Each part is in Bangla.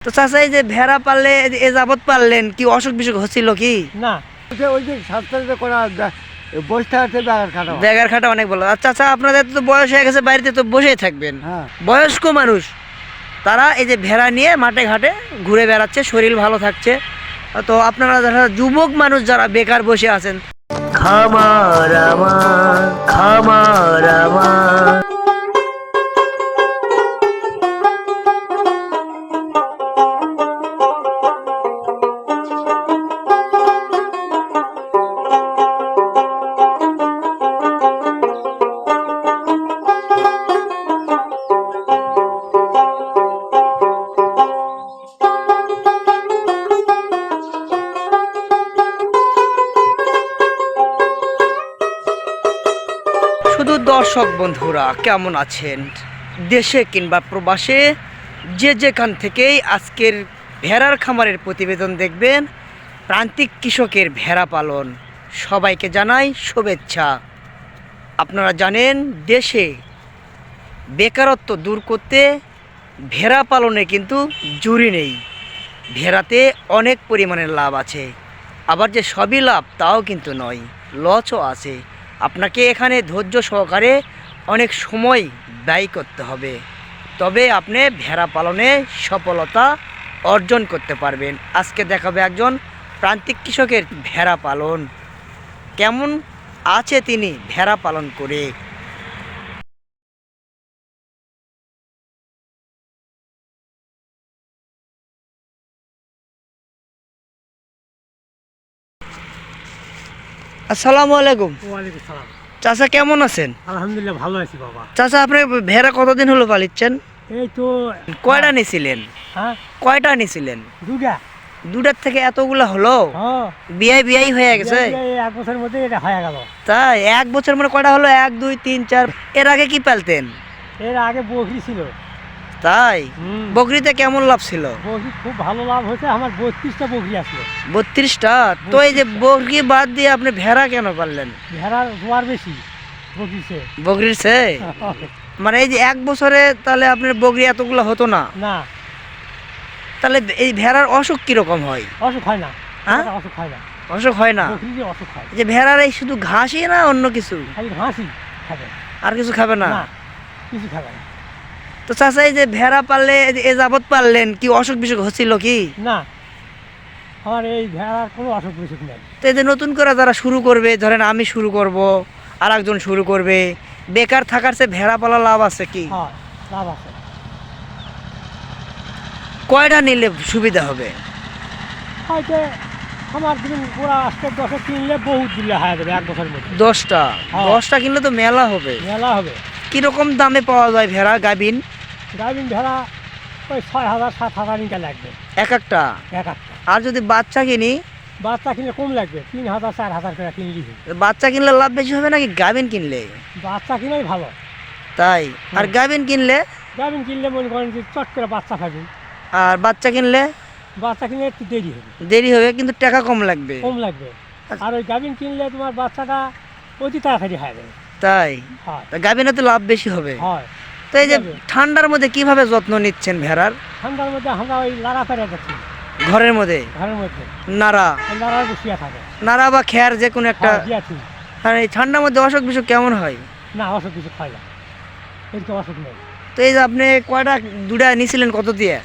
তো চাচা এই যে ভেড়া পাললে যে এ যাবত পারলেন কি অসুখ বিসুখ হচ্ছিল কি? না ওই যে- ওই যে স্বাস্থ্য করা বসে থাকতে ব্যাগার খাটা ব্যাগার খাটা অনেক ভালো। আর চাচা আপনাদের তো বয়স হয়ে গেছে বাড়িতে তো বসেই থাকবেন। হ্যাঁ। বয়স্ক মানুষ তারা এই যে ভেড়া নিয়ে মাঠে ঘাটে ঘুরে বেড়াচ্ছে শরীর ভালো থাকছে। তো আপনারা যারা যুবক মানুষ যারা বেকার বসে আছেন খামার আমার খামার আমার। দর্শক বন্ধুরা, কেমন আছেন? দেশে কিংবা প্রবাসে যে যেখান থেকেই আজকের ভেড়ার খামারের প্রতিবেদন দেখবেন, প্রান্তিক কৃষকের ভেড়া পালন। সবাইকে জানাই শুভেচ্ছা। আপনারা জানেন, দেশে বেকারত্ব দূর করতে ভেড়া পালনে কিন্তু জুড়ি নেই। ভেড়াতে অনেক পরিমাণের লাভ আছে। আবার যে সবই লাভ, তাও কিন্তু নয়। লসও আছে। আপনাকে এখানে ধৈর্য সহকারে অনেক সময় ব্যয় করতে হবে। তবে আপনি ভেড়া পালনে সফলতা অর্জন করতে পারবেন। আজকে দেখাবে একজন প্রান্তিক কৃষকের ভেড়া পালন। কেমন আছে তিনি ভেড়া পালন করে? আসসালামু আলাইকুম। ওয়ালাইকুম সালাম। চাচা কেমন আছেন? আলহামদুলিল্লাহ ভালো আছি বাবা। চাচা আপনি ভেড়া কতদিন হলো পালিচ্ছেন? এই তো কয়টা নিছিলেন? হ্যাঁ? কয়টা নিছিলেন? দুটা দুটার থেকে এতগুলা হলো? হ্যাঁ। বিয়াই বিয়াই হয়ে গেছে? এক বছরের মধ্যে এটা হয়ে গেল। তাই এক বছর মানে কয়টা হলো? এক দুই তিন চার। এর আগে কি পালতেন? এর আগে বকরি ছিল। তাই? বকরিতে কেমন লাভ ছিল? খুব ভালো লাভ হয়েছে আমার বত্রিশটা বকরি আসলো। বত্রিশটা? তো এই যে বকরি বাদ দিয়ে আপনি ভেড়া কেন পারলেন ভেড়ার জোয়ার বেশি বকরির সে মানে এই যে এক বছরে তাহলে আপনার বকরি এতগুলো হতো না। না। তাহলে এই ভেড়ার অসুখ কীরকম হয়? অসুখ হয় না। হ্যাঁ? অসুখ হয় না। অসুখ হয় না? যে অসুখ হয়। এই যে ভেড়ার এই শুধু ঘাসই না অন্য কিছু? ঘাসই খাবে। আর কিছু খাবে না কিছু খাবে না। তো চাচা এই যে ভেড়া পাললে এ যাবত পারলেন কি অসুখ বিসুখ হচ্ছিল কি? না আমার এই ভেড়ার কোনো অসুখ বিসুখ নেই। তো এই যে নতুন করে যারা শুরু করবে ধরেন আমি শুরু করব আর একজন শুরু করবে বেকার থাকার চেয়ে ভেড়া পালা লাভ আছে কি? হ্যাঁ লাভ আছে। কয়টা নিলে সুবিধা হবে? হয়তো আমার দিন পুরা আজকে দশে কিনলে বহুত দিলে হয়ে যাবে এক বছরের মধ্যে। দশটা? হ্যাঁ। দশটা কিনলে তো মেলা হবে। মেলা হবে। কীরকম দামে পাওয়া যায় ভেড়া গাবিন গাভিন ভেড়া ওই ছয় হাজার সাত হাজার ইনকা লাগবে। এক একটা? এক একটা। আর যদি বাচ্চা কিনি? বাচ্চা কিনলে কম লাগবে তিন হাজার চার হাজার করে কিনলি বাচ্চা কিনলে লাভ বেশি হবে নাকি গাবিন কিনলে? বাচ্চা কিনাই ভালো। তাই? আর। গাবিন কিনলে? গাভিন কিনলে মনে করেন যে চট করে বাচ্চা পাবেন আর বাচ্চা কিনলে? বাচ্চা কিনলে একটু দেরি হবে। দেরি হবে কিন্তু টাকা কম লাগবে। কম লাগবে। আর ওই গাভিন কিনলে তোমার বাচ্চাটা অতি তাড়াতাড়ি হয়ে। যাবে তাই? হয়। তা তো লাভ বেশি হবে। হয়। তো এই যে ঠান্ডার মধ্যে কীভাবে যত্ন নিচ্ছেন ভেড়ার? ঠান্ডার মধ্যে আমরা ওই লাড়া পেরে যাচ্ছি ঘরের মধ্যে? ঘরের মধ্যে। নাড়া? লাড়া বসিয়া থাকে। নাড়া বা খেয়ার যে কোনো একটা হ্যাঁ, আর এই ঠান্ডার মধ্যে অসুখ বিসুখ কেমন হয়? না অসুখ কিছু খাই না। এরকম অসুখ নেই। তো এই যে আপনি কয়টা দুটা নিছিলেন কত দিয়ে?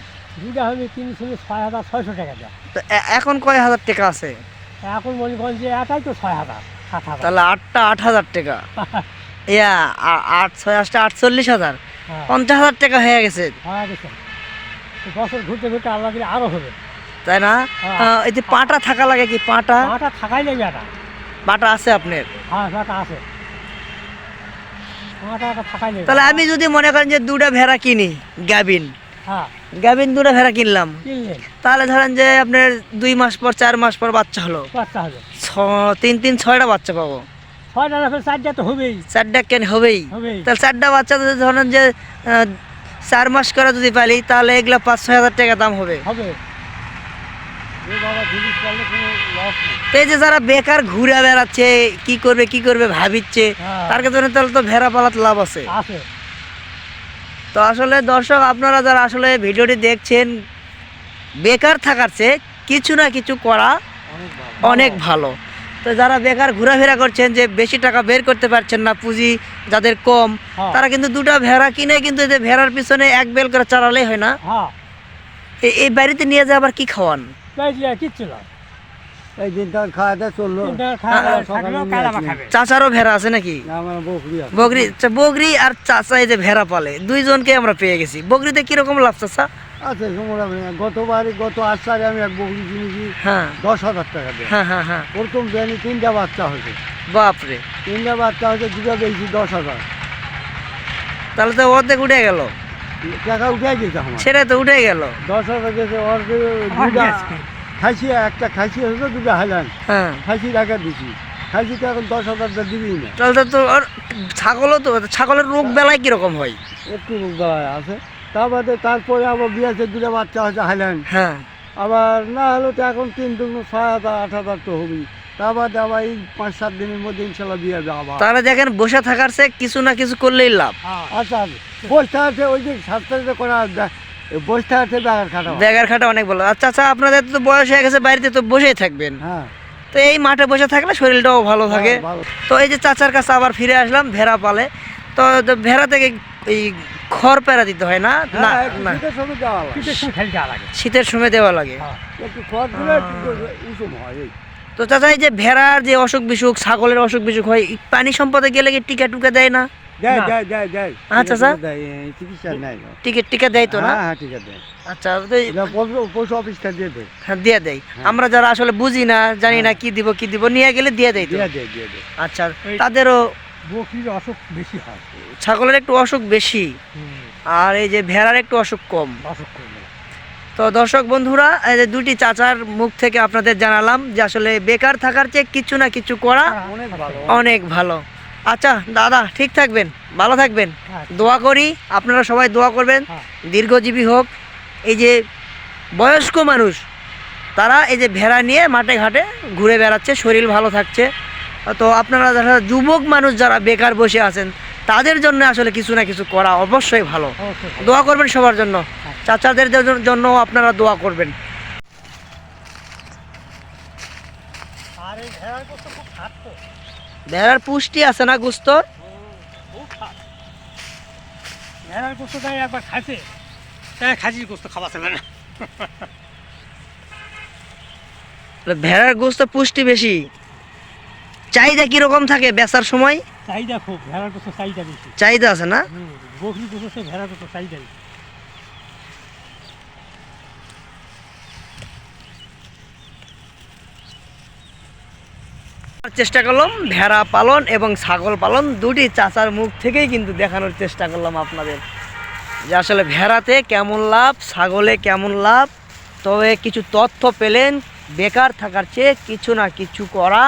দুটা হবে তিন ছিল ছয় হাজার ছয়শো টাকা দেয়। তো এখন কয় হাজার টাকা আছে? এখন মনে করেন যে এটাই তো ছয় হাজার সাত হাজার। তাহলে আটটা আট হাজার টাকা। ইয়া আট ছয় আটটা আটচল্লিশ হাজার। হ্যাঁ পঞ্চাশ হাজার টাকা হয়ে গেছে। হয়ে বছর ঘুরতে ঘুরতে আল্লাহ দিলে আরও হবে। তাই না? হ্যাঁ। এই যে পাটা থাকা লাগে কি? পাটা? মাটা থাকাই নেই এটা। পাটা আছে আপনার? হ্যাঁ মাটা আছে। তাহলে আমি যদি মনে করেন যে দুটা ভেড়া কিনি গাবিন। হ্যাঁ। গাবিন দুটা ভেড়া কিনলাম। তাহলে ধরেন যে আপনার দুই মাস পর চার মাস পর বাচ্চা হলো। বাচ্চা ছ- তিন তিন ছয়টা বাচ্চা পাবো। ছয়টা রাখলে চারটা তো হবেই। চারটা কেন হবেই? হবেই। তাহলে চারটা বাচ্চা যদি ধরেন যে চার মাস করে যদি পালি তাহলে এগুলা পাঁচ ছয় হাজার টাকা দাম হবে। এই যে যারা বেকার ঘুরে বেড়াচ্ছে কি করবে কি করবে ভাবিচ্ছে হ্যাঁ। তার জন্য তাহলে তো ভেড়া পালাতে লাভ আছে। আছে। তো আসলে দর্শক আপনারা যারা আসলে ভিডিওটি দেখছেন বেকার থাকার চেয়ে কিছু না কিছু করা অনেক ভালো। তো যারা বেকার ঘোরাফেরা করছেন যে বেশি টাকা বের করতে পারছেন না পুঁজি যাদের কম হ্যাঁ। তারা কিন্তু দুটো ভেড়া কিনে কিন্তু এই যে ভেড়ার পিছনে এক বেল করে চালালেই হয় না। হ্যাঁ। এই বাড়িতে নিয়ে যায় আবার কি খাওয়ান? কিচ্ছু না। এই দিনটা খাওয়াতে চলল। তিনটা খাওয়া থাকলেও সকালে কালামা নিয়ে খাবে। চাচারও ভেড়া আছে নাকি? আমার বকরি আছে। বগরি আচ্ছা, বগরি আর চাচা এই যে ভেড়া পালে দুইজনকে আমরা পেয়ে গেছি। বগরিতে কীরকম লাভ চাচা? গতবারই গত আমি এক বকরি কিনেছি। হ্যাঁ। দশ হাজার টাকা দিয়ে হ্যাঁ হ্যাঁ হ্যাঁ। প্রথম বিয়ানি তিনটা বাচ্চা হয়েছে। বাপরে। তিনটা বাচ্চা হয়েছে দুটা বেশি দশ হাজার। তাহলে তো অর্ধেক উঠে গেল। টাকা উঠে গেছে আমার। সেটাই তো উঠে গেল। দশ হাজার গেছে ওর দুটা। খাসি একটা খাসি হয়েছে দুটা হাইলান হ্যাঁ। খাসি টাকা দিছি। খাসি তো এখন দশ হাজারটা দিবি না। তাহলে তো ওর ছাগলও তো ছাগলের রোগ বেলায় কীরকম হয়? একটু দাঁড়ায় আছে। তারপরে তারপরে আবার বিয়েছে দুটা বাচ্চা হয়েছে হাইলান হ্যাঁ। আবার না হলে তো এখন তিন দুগুণ ছয় হাজার আট হাজার তো হবেই। তারপর আবার এই পাঁচ সাত দিনের মধ্যে ইনশাল্লাহ বিয়ে হবে আবার। তাহলে দেখেন বসে থাকার চেয়ে কিছু না কিছু করলেই লাভ। হ্যাঁ আচ্ছা বসতে আছে ওই যে স্বাস্থ্য করা বসতে আছে বেগার খাটা। ব্যাগার খাটা অনেক ভালো। আচ্ছা আচ্ছা আপনাদের তো বয়স হয়ে গেছে বাড়িতে তো বসেই থাকবেন। হ্যাঁ। তো এই মাঠে বসে থাকলে শরীরটাও ভালো থাকে। তো এই যে চাচার কাছে আবার ফিরে আসলাম ভেড়া পালে। তো তো ভেড়া থেকে এই খড় পেরা দিতে হয় না? না হ্যাঁ, না। শীতের সময় দেওয়া লাগে। হ্যাঁ। হয়। তো চাচা এই যে ভেড়ার যে অসুখ বিসুখ ছাগলের অসুখ বিসুখ হয় পানি সম্পদে গেলে কি টিকা টুকা দেয় না? আচ্ছা, স্যার। টিকিট টিকা দেয় তো না? হ্যাঁ হ্যাঁ আচ্ছা পশু- অফিসটা দিয়ে দেয়। হ্যাঁ, দিয়ে দেয়। আমরা যারা আসলে বুঝি না জানি না কি দিব কি দিব নিয়ে গেলে দিয়ে দেয় দেয় দেয় আচ্ছা তাদেরও বকরির অসুখ বেশি হয়। ছাগলের একটু অসুখ বেশি আর এই যে ভেড়ার একটু অসুখ কম। অসুখ করবে তো দর্শক বন্ধুরা এই যে দুটি চাচার মুখ থেকে আপনাদের জানালাম যে আসলে বেকার থাকার চেয়ে কিছু না কিছু করা অনেক ভালো। অনেক ভালো। আচ্ছা দাদা ঠিক থাকবেন? ভালো থাকবেন? আচ্ছা। দোয়া করি আপনারা সবাই দোয়া করবেন। হ্যাঁ। দীর্ঘজীবী হোক এই যে বয়স্ক মানুষ তারা এই যে ভেড়া নিয়ে মাঠে ঘাটে ঘুরে বেড়াচ্ছে শরীর ভালো থাকছে। তো আপনারা যারা যুবক মানুষ যারা বেকার বসে আছেন তাদের জন্য আসলে কিছু না কিছু করা অবশ্যই ভালো। দোয়া করবেন সবার জন্য। চাচাদের জন্য আপনারা দোয়া করবেন। ভেড়ার ভেড়ার পুষ্টি আছে না ভেড়ার গোস্ত তাই একবার খাইছে তাই খাসির গোস্ত খাওয়া চলে না। ভেড়ার গোস্ত পুষ্টি বেশি। চাহিদা কীরকম থাকে বেচার সময়? চাহিদা খুব ভেড়ার গোস্ত চাহিদা বেশি। চাহিদা আছে না? বকরি গোস্ত ভেড়ার গোস্ত চাহিদা বেশি। চেষ্টা করলাম ভেড়া পালন এবং ছাগল পালন দুটি চাচার মুখ থেকেই কিন্তু দেখানোর চেষ্টা করলাম আপনাদের। যে আসলে ভেড়াতে কেমন লাভ ছাগলে কেমন লাভ তবে কিছু তথ্য পেলেন বেকার থাকার চেয়ে কিছু না কিছু করা।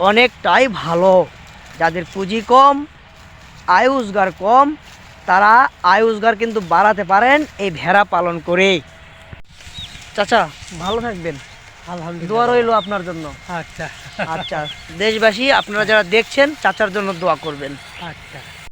অনেকটাই ভালো। যাদের পুঁজি কম আয় রোজগার কম তারা আয় রোজগার কিন্তু বাড়াতে পারেন এই ভেড়া পালন করে। চাচা ভালো থাকবেন। দোয়া রইল রইল আপনার জন্য। আচ্ছা। আচ্ছা দেশবাসী আপনারা যারা দেখছেন চাচার জন্য দোয়া করবেন। আচ্ছা।